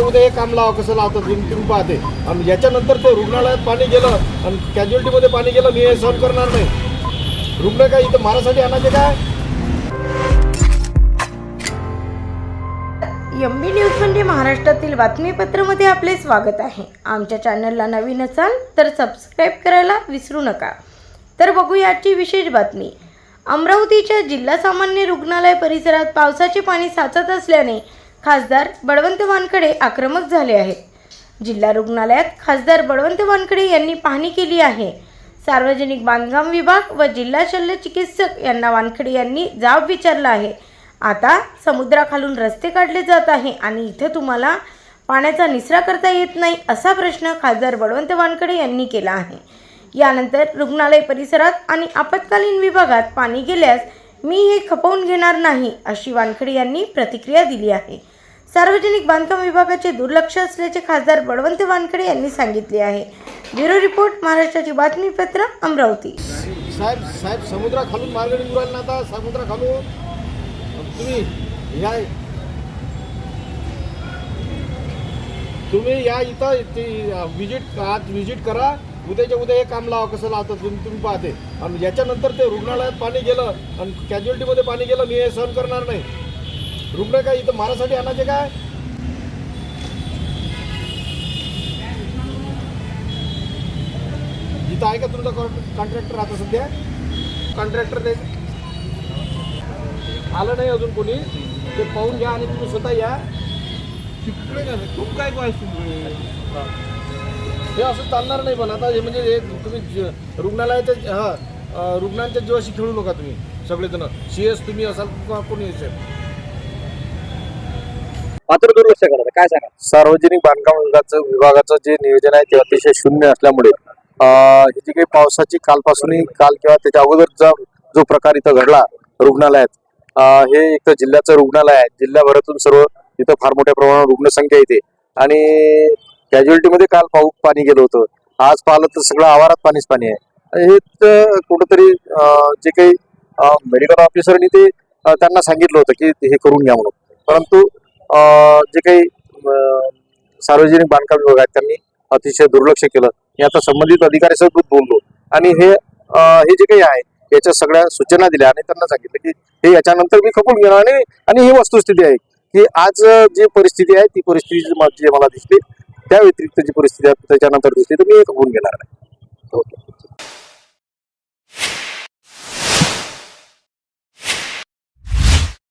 उद्याच्या उद्या हे काम लावा कसं लावतात तुम्ही पाहते. आणि याच्यानंतर ते रुग्णालयात पाणी गेलं आणि कॅज्युअल्टीमध्ये पाणी गेलं मी हे सहन करणार नाही. रुग्ण काय इथं मारासाठी आणायचे काय? एम बी न्यूज म्हणजे महाराष्ट्रातील बातमीपत्रामध्ये आपले स्वागत आहे. आमच्या चॅनलला नवीन असाल तर सबस्क्राईब करायला विसरू नका. तर बघूयाची विशेष बातमी. अमरावतीच्या जिल्हा सामान्य रुग्णालय परिसरात पावसाचे पाणी साचत असल्याने खासदार बळवंत वानखडे आक्रमक झाले आहेत. जिल्हा रुग्णालयात खासदार बळवंत वानखडे यांनी पाहणी केली आहे. सार्वजनिक बांधकाम विभाग व जिल्हा शल्य चिकित्सक यांना वानखडे यांनी जाब विचारला आहे. आता समुद्राखालून रस्ते काढले जात आहे आणि इथे तुम्हाला पाण्याचा निचरा करता येत नाही असा प्रश्न खासदार बळवंत वानखडे यांनी केला आहे. यानंतर रुग्णालय परिसरात आणि आपत्कालीन विभागात पाणी गेल्यास मी हे खपवून घेणार नाही अशी वानखडे यांनी प्रतिक्रिया दिली आहे. सार्वजनिक बांधकाम विभागाचे दुर्लक्ष असल्याचे खासदार बळवंत वानखडे यांनी सांगितले आहे. ब्युरो रिपोर्ट महाराष्ट्राची बातमीपत्र अमरावती. साहेब साहेब समुद्राखालून मार्ग निघून राहिले ना आता समुद्राखालून. तुम्ही या तुम्ही या इथं ते विजिट आज विजिट करा. उद्याच्या उद्या हे काम लावा कसं लावतात तुम्ही तुम्ही पाहते. आणि याच्यानंतर ते रुग्णालयात पाणी गेलं आणि कॅज्युअल्टीमध्ये पाणी गेलं मी हे सहन करणार नाही. रुग्ण काय इथं मारासाठी आणायचे काय? इथं आहे का तुमचा कॉन्ट्रॅक्टर आता सध्या? कॉन्ट्रॅक्टर ते आलं नाही अजून कोणी. ते पाहून घ्या आणि तुम्ही स्वतः या. तिकडे? खूप काय काय हे असं चालणार नाही पण आता हे म्हणजे हे तुम्ही रुग्णालयाच्या हां रुग्णांच्या जीवाशी खेळू नका तुम्ही सगळेजण. सी एस तुम्ही असाल किंवा कोणी असेल. मात्र दुर्लक्ष करत काय सांगा सार्वजनिक बांधकाम विभागाचं विभागाचं जे नियोजन आहे ते अतिशय शून्य असल्यामुळे ही जी काही पावसाची कालपासूनही काल किंवा त्याच्या अगोदरचा जो प्रकार इथं घडला रुग्णालयात हे एक तर जिल्ह्याचं रुग्णालय आहे. जिल्ह्याभरातून सर्व इथं फार मोठ्या प्रमाणावर रुग्णसंख्या येते. आणि कॅज्युअलिटीमध्ये काल पाऊस पाणी गेलं होतं. आज पाहिलं तर सगळं आवारात पाणीच पाणी आहे. हे तर कुठंतरी जे काही मेडिकल ऑफिसरनी ते त्यांना सांगितलं होतं की हे करून घ्या म्हणून. परंतु जे काही सार्वजनिक बांधकाम विभाग आहेत त्यांनी अतिशय दुर्लक्ष केलं. मी आता संबंधित अधिकाऱ्यासोबत बोललो. आणि हे हे जे काही आहे याच्या सगळ्या सूचना दिल्या आणि त्यांना सांगितलं की हे याच्यानंतर मी खपून घेणार आणि आणि ही वस्तुस्थिती आहे की आज जी परिस्थिती आहे ती परिस्थिती जी मला दिसते त्या व्यतिरिक्त जी परिस्थिती आहे त्याच्यानंतर दिसते तर मी हे खपून घेणार नाही. ओके.